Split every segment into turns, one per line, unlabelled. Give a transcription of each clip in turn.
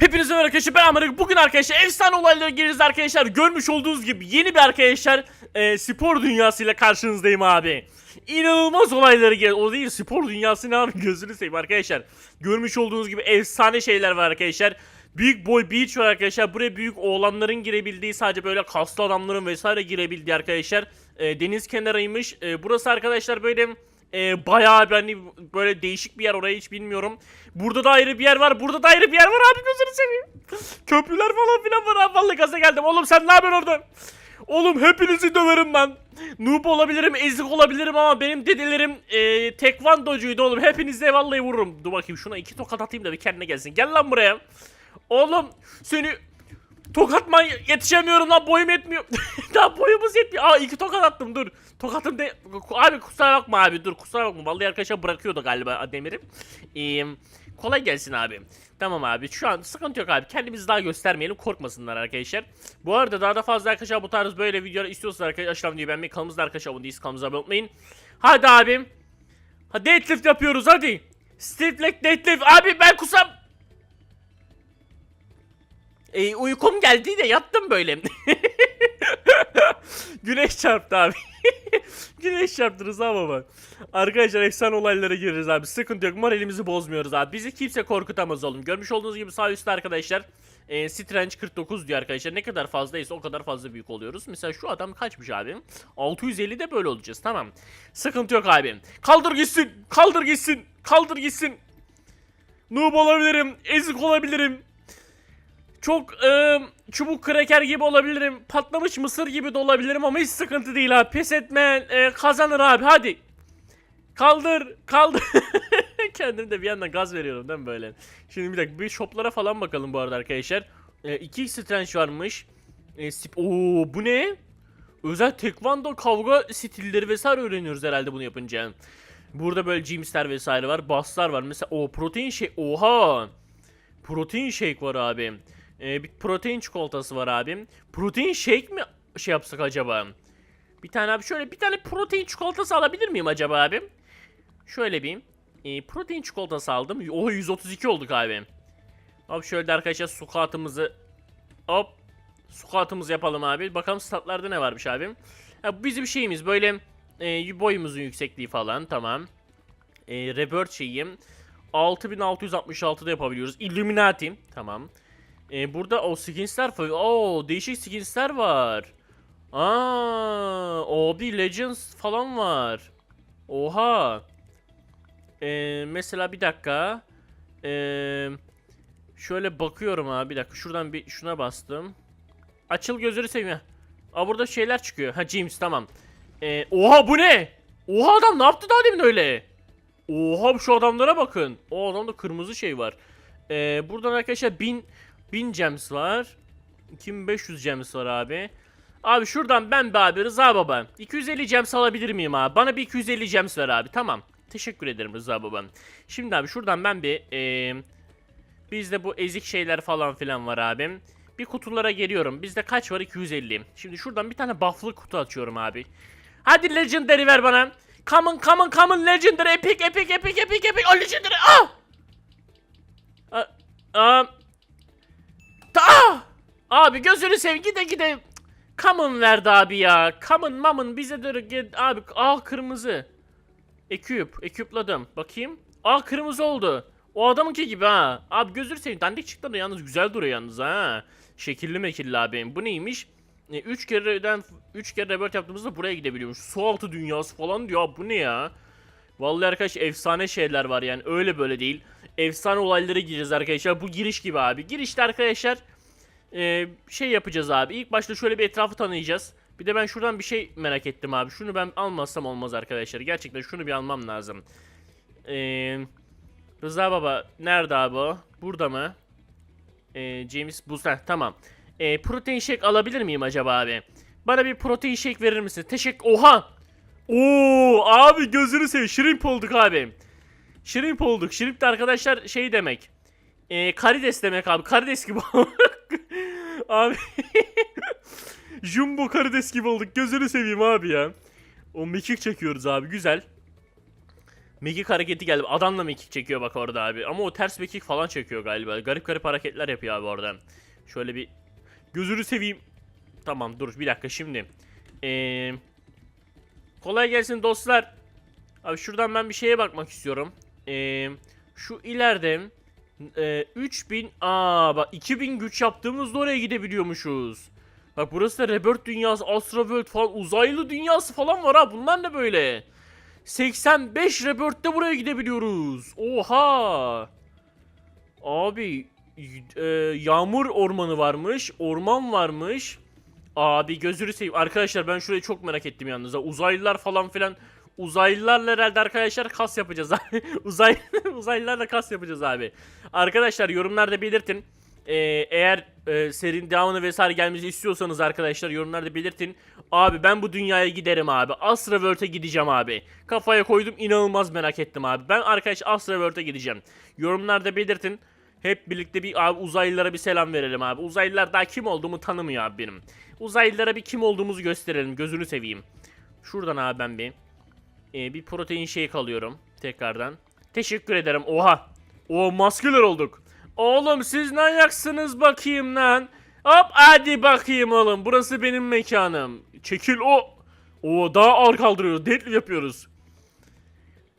Hepinize merhaba arkadaşlar ben Amerik. Bugün arkadaşlar efsane olaylara gireceğiz arkadaşlar. Görmüş olduğunuz gibi yeni bir arkadaşlar e, spor dünyasıyla karşınızdayım abi. İnanılmaz olayları gel. O değil spor dünyası ne abi gözünü seveyim arkadaşlar. Görmüş olduğunuz gibi efsane şeyler var arkadaşlar. Büyük boy beach var arkadaşlar. Buraya büyük oğlanların girebildiği sadece böyle kaslı adamların vesaire girebildiği arkadaşlar. E, deniz kenarıymış. E, burası arkadaşlar böyle e, bayağı bir hani böyle değişik bir yer orayı hiç bilmiyorum. Burada da ayrı bir yer var. Burada da ayrı bir yer var abi gözünü seveyim. Köprüler falan filan var abi. Vallahi gaza geldim. Oğlum sen ne yapıyorsun orada? Oğlum hepinizi döverim ben. Noob olabilirim, ezik olabilirim ama benim dedelerim e, tekvandocuydu oğlum. Hepinize vallahi vururum. Dur bakayım şuna iki tokat atayım da bir kendine gelsin. Gel lan buraya. Oğlum seni Tokatma yetişemiyorum lan boyum yetmiyor. Daha boyumuz yetmiyor. Aa iki tokat attım dur. Tokatım de... Abi kusura bakma abi dur kusura bakma. Vallahi arkadaşlar bırakıyordu galiba demirim. Ee, kolay gelsin abi. Tamam abi şu an sıkıntı yok abi. Kendimizi daha göstermeyelim korkmasınlar arkadaşlar. Bu arada daha da fazla arkadaşlar bu tarz böyle videolar istiyorsanız arkadaşlar aşağıdan videoyu beğenmeyi arkadaşlar abone değilseniz kanalımıza abone unutmayın. Hadi abim. Hadi deadlift yapıyoruz hadi. Stiff leg deadlift. Abi ben kusam... E, uykum geldi de yattım böyle. Güneş çarptı abi. Güneş çarptı Rıza baba. Arkadaşlar efsane olaylara gireceğiz abi. Sıkıntı yok. Moralimizi bozmuyoruz abi. Bizi kimse korkutamaz oğlum. Görmüş olduğunuz gibi sağ üstte arkadaşlar. E, Strange 49 diyor arkadaşlar. Ne kadar fazlaysa o kadar fazla büyük oluyoruz. Mesela şu adam kaçmış abi? 650 de böyle olacağız. Tamam. Sıkıntı yok abi. Kaldır gitsin. Kaldır gitsin. Kaldır gitsin. Noob olabilirim. Ezik olabilirim. Çok e, çubuk kraker gibi olabilirim. Patlamış mısır gibi de olabilirim ama hiç sıkıntı değil abi. Pes etme e, kazanır abi hadi. Kaldır kaldır. Kendim de bir yandan gaz veriyorum değil mi böyle? Şimdi bir dakika bir shoplara falan bakalım bu arada arkadaşlar. E, 2 strange varmış. E, sip- Oo bu ne? Özel tekvando kavga stilleri vesaire öğreniyoruz herhalde bunu yapınca. Burada böyle gymsler vesaire var. Basslar var. Mesela o protein şey. Oha. Protein shake var abi. Ee, bir protein çikolatası var abi. Protein shake mi şey yapsak acaba? Bir tane abi şöyle bir tane protein çikolatası alabilir miyim acaba abi? Şöyle bir e, protein çikolatası aldım. O 132 olduk abi. Abi şöyle de arkadaşlar squat'ımızı hop squat'ımızı yapalım abi. Bakalım statlarda ne varmış abi. Ha, bu bizim şeyimiz böyle e, boyumuzun yüksekliği falan tamam. E, rebirth şeyim. 6666'da yapabiliyoruz. Illuminati. Tamam. Ee, burada o skinsler falan. Oo değişik skinsler var. Aa, o bir Legends falan var. Oha. Ee, mesela bir dakika. Ee, şöyle bakıyorum abi bir dakika. Şuradan bir şuna bastım. Açıl gözleri seveyim. Aa burada şeyler çıkıyor. Ha James tamam. Ee, oha bu ne? Oha adam ne yaptı daha demin öyle? Oha şu adamlara bakın. O adamda kırmızı şey var. Ee, buradan arkadaşlar 1000 1000 gems var. 2500 gems var abi. Abi şuradan ben be abi Rıza baba. 250 gems alabilir miyim abi? Bana bir 250 gems ver abi. Tamam. Teşekkür ederim Rıza babam. Şimdi abi şuradan ben bir ee, bizde bu ezik şeyler falan filan var abim. Bir kutulara geliyorum. Bizde kaç var? 250. Şimdi şuradan bir tane buff'lı kutu açıyorum abi. Hadi legendary ver bana. Come on, come on, come on, legendary, epic, epic, epic, epic, epic, oh, legendary, ah! Aa, aa, ta, ah! Abi gözünü sev, gide gide. Common verdi abi ya. Common, mamın bize gel- abi, ah kırmızı. Eküp, eküpladım. Bakayım. Aa kırmızı oldu. O adamınki gibi ha. Abi gözünü seveyim. Dandik çıktı da yalnız güzel duruyor yalnız ha. Şekilli mekilli abi. Bu neymiş? 3 kereden 3 kere rebirth yaptığımızda buraya gidebiliyormuş. Su altı dünyası falan diyor. Abi bu ne ya? Vallahi arkadaş efsane şeyler var yani öyle böyle değil. Efsane olaylara gireceğiz arkadaşlar. Bu giriş gibi abi. Girişte arkadaşlar e, şey yapacağız abi. İlk başta şöyle bir etrafı tanıyacağız. Bir de ben şuradan bir şey merak ettim abi. Şunu ben almazsam olmaz arkadaşlar. Gerçekten şunu bir almam lazım. Eee... Rıza baba nerede abi o? Burada mı? Ee, James Booster tamam. Ee, protein shake alabilir miyim acaba abi? Bana bir protein shake verir misin? Teşekkür. Oha! Oo abi gözünü seveyim. Shrimp olduk abi. Shrimp olduk. Shrimp de arkadaşlar şey demek. Ee, karides demek abi. Karides gibi abi. Jumbo karides gibi olduk. Gözünü seveyim abi ya. O mekik çekiyoruz abi. Güzel. Mekik hareketi geldi. Adamla mekik çekiyor bak orada abi. Ama o ters mekik falan çekiyor galiba. Garip garip hareketler yapıyor abi orada. Şöyle bir gözünü seveyim. Tamam dur bir dakika şimdi. Ee, kolay gelsin dostlar. Abi şuradan ben bir şeye bakmak istiyorum. Ee, şu ileride e, 3000 aa bak 2000 güç yaptığımızda oraya gidebiliyormuşuz. Bak burası da Rebirth dünyası, Astra World falan uzaylı dünyası falan var ha. Bunlar ne böyle? 85 Rebirth'te buraya gidebiliyoruz. Oha! Abi e, yağmur ormanı varmış, orman varmış. Abi gözünü seveyim. Arkadaşlar ben şurayı çok merak ettim yalnız. Uzaylılar falan filan. Uzaylılarla herhalde arkadaşlar kas yapacağız abi. Uzay uzaylılarla kas yapacağız abi. Arkadaşlar yorumlarda belirtin. Ee, eğer e, serinin devamını vesaire gelmesi istiyorsanız arkadaşlar yorumlarda belirtin. Abi ben bu dünyaya giderim abi. Astra World'e gideceğim abi. Kafaya koydum inanılmaz merak ettim abi. Ben arkadaş Astra World'e gideceğim. Yorumlarda belirtin. Hep birlikte bir abi uzaylılara bir selam verelim abi. Uzaylılar daha kim olduğumu tanımıyor abi benim. Uzaylılara bir kim olduğumuzu gösterelim. Gözünü seveyim. Şuradan abi ben bir e, bir protein shake alıyorum tekrardan. Teşekkür ederim. Oha. O masküler olduk. Oğlum siz ne ayaksınız bakayım lan. Hop hadi bakayım oğlum. Burası benim mekanım. Çekil o. O daha ağır kaldırıyoruz. Deadlift yapıyoruz.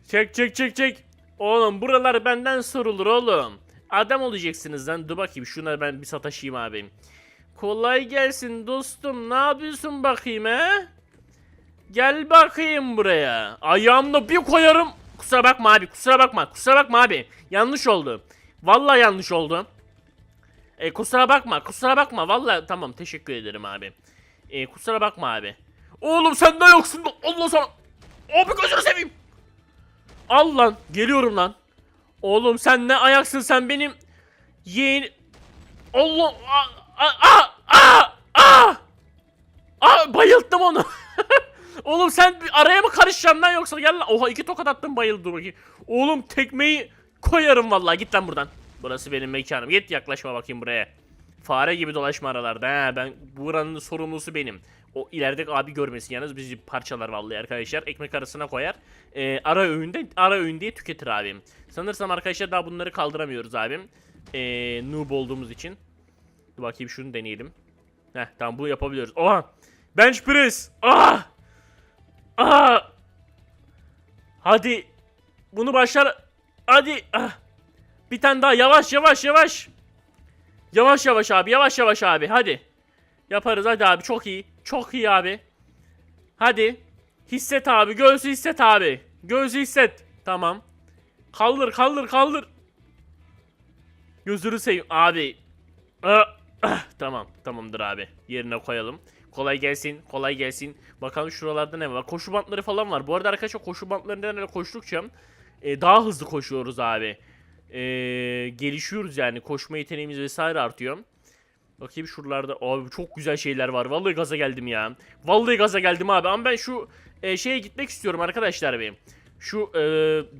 Çek çek çek çek. Oğlum buralar benden sorulur oğlum. Adam olacaksınız lan. Dur bakayım şuna ben bir sataşayım abi. Kolay gelsin dostum. Ne yapıyorsun bakayım he? Gel bakayım buraya. Ayağımda bir koyarım. Kusura bakma abi. Kusura bakma. Kusura bakma abi. Yanlış oldu. Vallahi yanlış oldu. E, kusura bakma. Kusura bakma. Vallahi tamam. Teşekkür ederim abi. E, kusura bakma abi. Oğlum sen ne yoksun? Allah sana. Abi gözünü seveyim. Al lan. Geliyorum lan. Oğlum sen ne ayaksın sen benim yeğen... Allah... Aa, aa, aa, aa! Aa, bayılttım onu. Oğlum sen araya mı karışacaksın lan yoksa gel lan. Oha iki tokat attım bayıldı dur bakayım. Oğlum tekmeyi koyarım vallahi git lan buradan. Burası benim mekanım. Git yaklaşma bakayım buraya. Fare gibi dolaşma aralarda. He, ben buranın sorumlusu benim. O ileride abi görmesin yalnız bizi parçalar vallahi arkadaşlar. Ekmek arasına koyar. Ee, ara öğünde ara öğün diye tüketir abim. Sanırsam arkadaşlar daha bunları kaldıramıyoruz abim. Ee, noob olduğumuz için. Dur bakayım şunu deneyelim. Heh tamam bunu yapabiliyoruz. Oha! Bench press! Ah! Ah! Hadi. Bunu başar. Hadi. Ah. Bir tane daha yavaş yavaş yavaş. Yavaş yavaş abi yavaş yavaş abi hadi. Yaparız hadi abi çok iyi. Çok iyi abi. Hadi. Hisset abi göğsü hisset abi. Göğsü hisset. Tamam. Kaldır kaldır kaldır. Gözünü seveyim abi. Ah, ah, tamam tamamdır abi. Yerine koyalım. Kolay gelsin, kolay gelsin. Bakalım şuralarda ne var? Koşu bantları falan var. Bu arada arkadaşlar koşu bantlarından koştukça e, daha hızlı koşuyoruz abi. E, gelişiyoruz yani. Koşma yeteneğimiz vesaire artıyor. Bakayım şuralarda. Abi çok güzel şeyler var. Vallahi gaza geldim ya. Vallahi gaza geldim abi. Ama ben şu e, şeye gitmek istiyorum arkadaşlar benim. Şu e,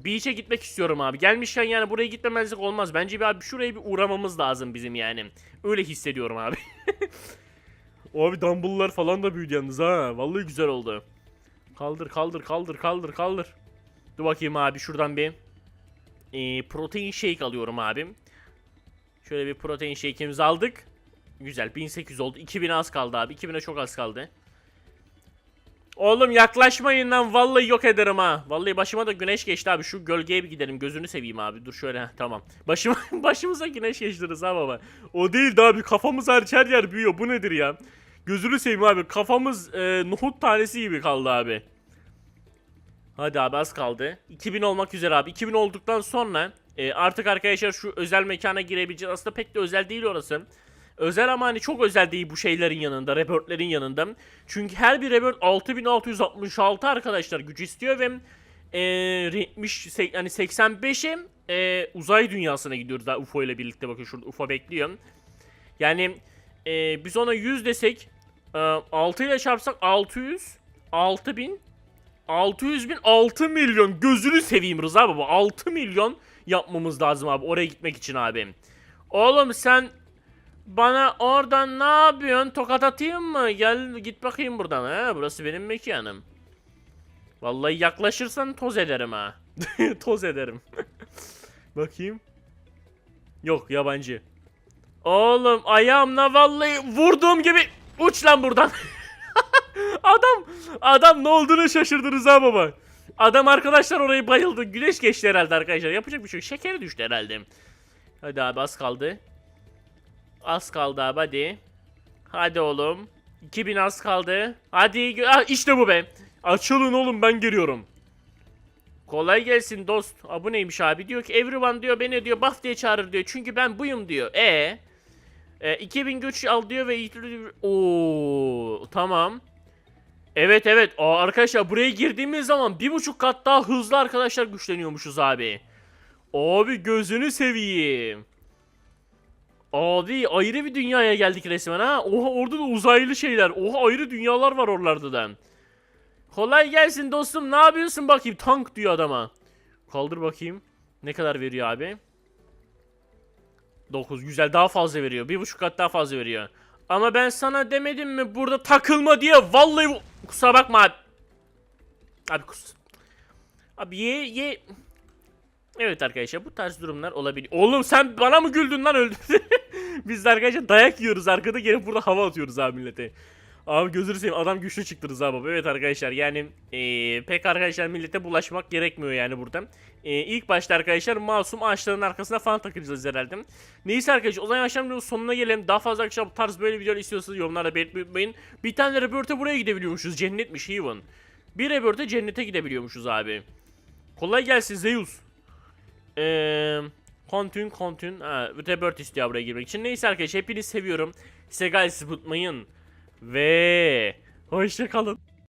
beach'e gitmek istiyorum abi. Gelmişken yani buraya gitmemezlik olmaz. Bence bir abi şuraya bir uğramamız lazım bizim yani. Öyle hissediyorum abi. Abi dumbbell'lar falan da büyüdü yalnız ha. Vallahi güzel oldu. Kaldır kaldır kaldır kaldır kaldır. Dur bakayım abi şuradan bir e, protein shake alıyorum abim. Şöyle bir protein shake'imizi aldık. Güzel 1800 oldu. 2000 az kaldı abi. 2000'e çok az kaldı. Oğlum yaklaşmayın lan vallahi yok ederim ha. Vallahi başıma da güneş geçti abi. Şu gölgeye bir gidelim. Gözünü seveyim abi. Dur şöyle tamam. Başıma başımıza güneş geçtiniz ha baba. O değil de abi kafamız her yer büyüyor. Bu nedir ya? Gözünü seveyim abi. Kafamız e, nohut tanesi gibi kaldı abi. Hadi abi az kaldı. 2000 olmak üzere abi. 2000 olduktan sonra e, artık arkadaşlar şu özel mekana girebileceğiz. Aslında pek de özel değil orası. Özel ama hani çok özel değil bu şeylerin yanında, reportlerin yanında. Çünkü her bir report 6666 arkadaşlar güç istiyor ve e, 70 sek- yani 85'e e, uzay dünyasına gidiyoruz daha UFO ile birlikte bakın şurada UFO bekliyor. Yani e, biz ona 100 desek e, 6 ile çarpsak 600 6000 600 bin 6 milyon gözünü seveyim Rıza baba 6 milyon yapmamız lazım abi oraya gitmek için abi. Oğlum sen bana oradan ne yapıyorsun? Tokat atayım mı? Gel git bakayım buradan. He, burası benim mekanım. Vallahi yaklaşırsan toz ederim ha. Toz ederim. Bakayım. Yok yabancı. Oğlum ayağımla vallahi vurduğum gibi uç lan buradan. adam adam ne olduğunu şaşırdınız ha baba. Adam arkadaşlar orayı bayıldı. Güneş geçti herhalde arkadaşlar. Yapacak bir şey yok. Şekeri düştü herhalde. Hadi abi az kaldı. Az kaldı abi hadi. Hadi oğlum. 2000 az kaldı. Hadi. Ah, işte bu be. Açılın oğlum ben geliyorum. Kolay gelsin dost. Aa, bu neymiş abi? Diyor ki everyone diyor beni diyor buff diye çağırır diyor. Çünkü ben buyum diyor. E e, 2000 güç al diyor ve Oo tamam. Evet evet. Aa, arkadaşlar buraya girdiğimiz zaman bir buçuk kat daha hızlı arkadaşlar güçleniyormuşuz abi. Abi gözünü seveyim. Abi ayrı bir dünyaya geldik resmen ha. Oha orada da uzaylı şeyler. Oha ayrı dünyalar var oralarda da. Kolay gelsin dostum. Ne yapıyorsun bakayım? Tank diyor adama. Kaldır bakayım. Ne kadar veriyor abi? 9 güzel daha fazla veriyor. Bir buçuk kat daha fazla veriyor. Ama ben sana demedim mi burada takılma diye vallahi bu- kusura bakma abi. Abi kus. Abi ye ye. Evet arkadaşlar bu tarz durumlar olabiliyor. Oğlum sen bana mı güldün lan öldün? Biz de arkadaşlar dayak yiyoruz arkada gelip burada hava atıyoruz abi millete. Abi gözünü seveyim adam güçlü çıktı Rıza baba. Evet arkadaşlar yani eee, pek arkadaşlar millete bulaşmak gerekmiyor yani burada. Eee ilk başta arkadaşlar masum ağaçların arkasına falan takılacağız herhalde. Neyse arkadaşlar o zaman akşam sonuna gelelim. Daha fazla akşam tarz böyle videolar istiyorsanız yorumlarda belirtmeyi unutmayın. Bir tane rebirth'e buraya gidebiliyormuşuz. Cennetmiş Heaven. Bir rebirth'e cennete gidebiliyormuşuz abi. Kolay gelsin Zeus. Eee... Continue, continue. Ha, rebirth istiyor buraya girmek için. Neyse arkadaşlar hepinizi seviyorum. Size guys unutmayın. Ve hoşça kalın.